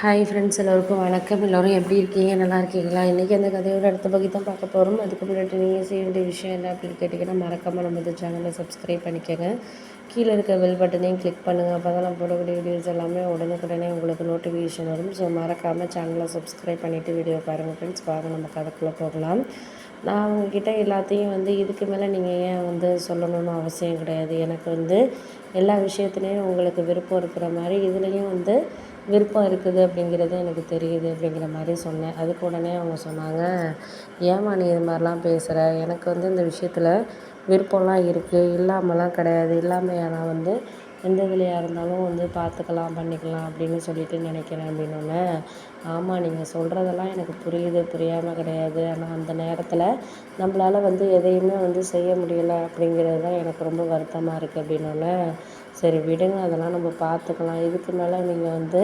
Hi friends எல்லோருக்கும் வணக்கம். எல்லோரும் எப்படி இருக்கீங்க? நல்லா இருக்கீங்களா? இன்றைக்கி அந்த கதையோட அடுத்த பகுதி தான் பார்க்க போகிறோம் அதுக்கு முன்னாடி நீங்கள் செய்ய வேண்டிய விஷயம் என்ன அப்படின்னு கேட்டிங்கன்னா மறக்காமல் நம்ம இந்த சேனலை சப்ஸ்கிரைப் பண்ணிக்கோங்க. கீழே இருக்க பெல் பட்டனையும் கிளிக் பண்ணுங்கள் அப்போ தான் நான் போடக்கூடிய வீடியோஸ் எல்லாமே உடனுக்குடனே உங்களுக்கு நோட்டிஃபிகேஷன் வரும். ஸோ மறக்காமல் சேனலை சப்ஸ்கிரைப் பண்ணிவிட்டு வீடியோ பாருங்கள் ஃப்ரெண்ட்ஸ் வாங்க நம்ம கதைக்குள்ளே போகலாம். நான் அவங்கக்கிட்ட எல்லாத்தையும் வந்து இதுக்கு மேலே நீங்கள் ஏன் வந்து சொல்லணும்னு அவசியம் கிடையாது. எனக்கு வந்து எல்லா விஷயத்துலேயும் உங்களுக்கு விருப்பம் இருக்கிற மாதிரி இதுலேயும் வந்து விருப்பம் இருக்குது அப்படிங்கிறது எனக்கு தெரியுது அப்படிங்கிற மாதிரி சொன்னேன். அதுக்கு உடனே அவங்க சொன்னாங்க ஏம்மா நீ இது மாதிரிலாம் பேசுகிற எனக்கு வந்து இந்த விஷயத்தில் விருப்பம்லாம் இருக்குது இல்லாமலாம் கிடையாது. இல்லாமையாக நான் வந்து எந்த இதுலையாக இருந்தாலும் வந்து பார்த்துக்கலாம் பண்ணிக்கலாம் அப்படின்னு சொல்லிட்டு நினைக்கிறேன் அப்படின்னோடனே ஆமாம் நீங்கள் சொல்கிறதெல்லாம் எனக்கு புரியுது புரியாமல் கிடையாது. ஆனால் அந்த நேரத்தில் நம்மளால் வந்து எதையுமே வந்து செய்ய முடியலை அப்படிங்கிறது தான் எனக்கு ரொம்ப வருத்தமாக இருக்குது அப்படின்னோடனே சரி விடுங்க அதெல்லாம் நம்ம பார்த்துக்கலாம். இதுக்கு மேலே நீங்கள் வந்து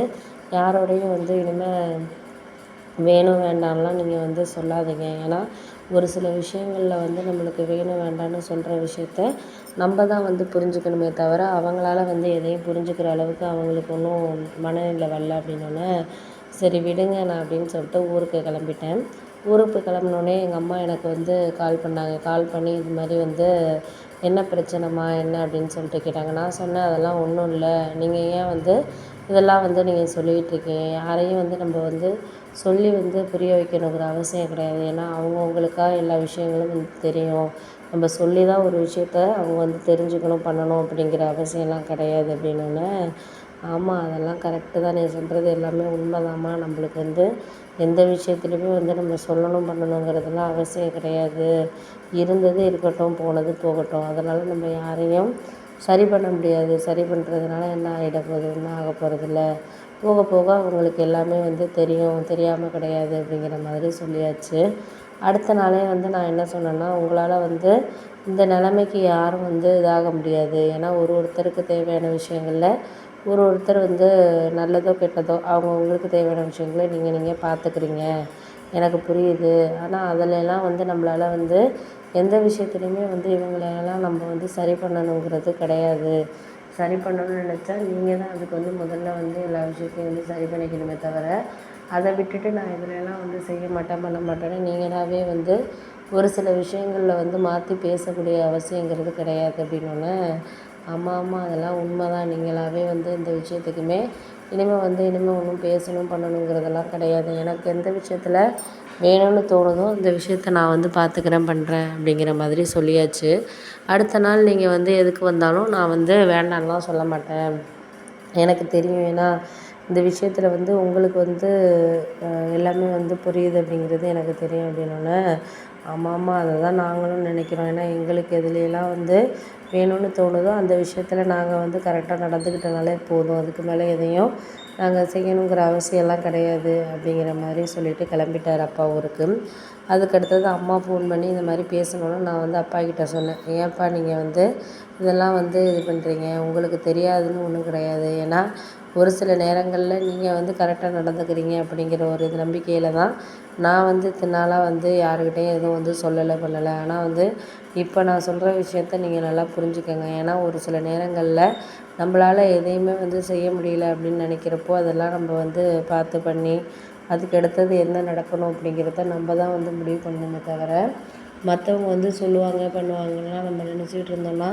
யாரோடையும் வந்து இனிமேல் வேணும் வேண்டாம்லாம் நீங்கள் வந்து சொல்லாதீங்க. ஏன்னா ஒரு சில விஷயங்களில் வந்து நம்மளுக்கு வேணும் வேண்டாம்னு சொல்கிற விஷயத்த நம்ம தான் வந்து புரிஞ்சுக்கணுமே தவிர அவங்களால வந்து எதையும் புரிஞ்சுக்கிற அளவுக்கு அவங்களுக்கு ஒன்றும் மனநிலை வரல அப்படின்னோடனே சரி விடுங்க நான் அப்படின்னு சொல்லிட்டு ஊருக்கு கிளம்பிட்டேன். ஊருக்கு கிளம்பினோடனே எங்கள் அம்மா எனக்கு வந்து கால் பண்ணாங்க. கால் பண்ணி இது மாதிரி வந்து என்ன பிரச்சனைம்மா என்ன? அப்படின்னு சொல்லிட்டு கேட்டாங்க. நான் சொன்னேன் அதெல்லாம் ஒன்றும் இல்லை. நீங்கள் ஏன் வந்து இதெல்லாம் வந்து நீங்கள் சொல்லிகிட்ருக்கீங்க யாரையும் வந்து நம்ம வந்து சொல்லி வந்து புரிய வைக்கணுங்கிற அவசியம் கிடையாது. ஏன்னா அவங்கவுங்களுக்காக எல்லா விஷயங்களும் வந்து தெரியும். நம்ம சொல்லி தான் ஒரு விஷயத்த அவங்க வந்து தெரிஞ்சுக்கணும் பண்ணணும் அப்படிங்கிற அவசியம்லாம் கிடையாது அப்படின்னோடனே ஆமாம் அதெல்லாம் கரெக்டு தான். நீ சொல்கிறது எல்லாமே உண்மைதாம்மா. நம்மளுக்கு வந்து எந்த விஷயத்துலையுமே வந்து நம்ம சொல்லணும் பண்ணணுங்கிறதெல்லாம் அவசியம் கிடையாது. இருந்தது இருக்கட்டும் போனது போகட்டும். அதனால் நம்ம யாரையும் சரி பண்ண முடியாது. சரி பண்ணுறதுனால என்ன ஆகிட போகுது? ஒன்றும் ஆக போகிறதில்ல போக போக அவங்களுக்கு எல்லாமே வந்து தெரியும். தெரியாமல் கிடையாது அப்படிங்கிற மாதிரி சொல்லியாச்சு. அடுத்த நாளே வந்து நான் என்ன சொன்னேன்னா உங்களால் வந்து இந்த நிலைமைக்கு யாரும் வந்து இதாக முடியாது. ஏன்னா ஒரு ஒருத்தருக்கு தேவையான விஷயங்களில் ஒரு ஒருத்தர் வந்து நல்லதோ கெட்டதோ அவங்கவுங்களுக்கு தேவையான விஷயங்களை நீங்கள் நீங்கள் பார்த்துக்கிறீங்க. எனக்கு புரியுது. ஆனால் அதிலெல்லாம் வந்து நம்மளால் வந்து எந்த விஷயத்துலையுமே வந்து இவங்களெல்லாம் நம்ம வந்து சரி பண்ணணுங்கிறது கிடையாது. சரி பண்ணணும்னு நினச்சா நீங்கள் தான் அதுக்கு வந்து முதல்ல வந்து எல்லா விஷயத்தையும் வந்து சரி பண்ணிக்கணுமே தவிர அதை விட்டுட்டு நான் இதுலலாம் வந்து செய்ய மாட்டேன் பண்ண மாட்டேன்னு நீங்களாகவே வந்து ஒரு சில விஷயங்களில் வந்து மாற்றி பேசக்கூடிய அவசியங்கிறது கிடையாது அப்படின்னோடனே ஆமாம் ஆமாம் அதெல்லாம் உண்மை தான் நீங்களாகவே வந்து இந்த விஷயத்துக்குமே இனிமேல் வந்து இனிமேல் ஒன்றும் பேசணும் பண்ணணுங்கிறதெல்லாம் கிடையாது. எனக்கு எந்த விஷயத்தில் வேணும்னு தோணுதோ அந்த விஷயத்த நான் வந்து பார்த்துக்கிறேன் பண்ணுறேன் அப்படிங்கிற மாதிரி சொல்லியாச்சு. அடுத்த நாள் நீங்கள் வந்து எதுக்கு வந்தாலும் நான் வந்து வேண்டாம்லாம் சொல்ல மாட்டேன். எனக்கு தெரியும். ஏன்னா இந்த விஷயத்தில் வந்து உங்களுக்கு வந்து எல்லாமே வந்து புரியுது அப்படிங்கிறது எனக்கு தெரியும் அப்படின்னோடனே ஆமாம் ஆமாம் அதை தான் நாங்களும் நினைக்கிறோம். ஏன்னா எங்களுக்கு எதுலையெல்லாம் வந்து வேணும்னு தோணுதோ அந்த விஷயத்தில் நாங்கள் வந்து கரெக்டாக நடந்துக்கிட்டனாலே போதும். அதுக்கு மேலே எதையும் நாங்கள் செய்யணுங்கிற அவசியம்லாம் கிடையாது அப்படிங்கிற மாதிரி சொல்லிவிட்டு கிளம்பிட்டார் அப்பா ஊருக்கு. அதுக்கடுத்தது அம்மா ஃபோன் பண்ணி இந்த மாதிரி பேசணும்னு நான் வந்து அப்பா கிட்டே சொன்னேன். ஏன்ப்பா நீங்கள் வந்து இதெல்லாம் வந்து இது பண்ணுறீங்க உங்களுக்கு தெரியாதுன்னு ஒன்றும் கிடையாது. ஏன்னா ஒரு சில நேரங்களில் நீங்கள் வந்து கரெக்டாக நடந்துக்கிறீங்க அப்படிங்கிற ஒரு இது நம்பிக்கையில் தான் நான் வந்து இத்தனை நாளாக வந்து யாருக்கிட்டேயும் எதுவும் வந்து சொல்லலை பண்ணலை ஆனால் வந்து இப்போ நான் சொல்கிற விஷயத்த நீங்கள் நல்லா புரிஞ்சுக்கங்க. ஏன்னா ஒரு சில நேரங்களில் நம்மளால் எதையுமே வந்து செய்ய முடியல அப்படின்னு நினைக்கிறப்போ அதெல்லாம் நம்ம வந்து பார்த்து பண்ணி அதுக்கு அடுத்தது என்ன நடக்கணும் அப்படிங்கிறத நம்ம தான் வந்து முடிவு பண்ணணுமே தவிர மற்றவங்க வந்து சொல்லுவாங்க பண்ணுவாங்கலாம் நம்ம நினச்சிக்கிட்டு இருந்தோம்னா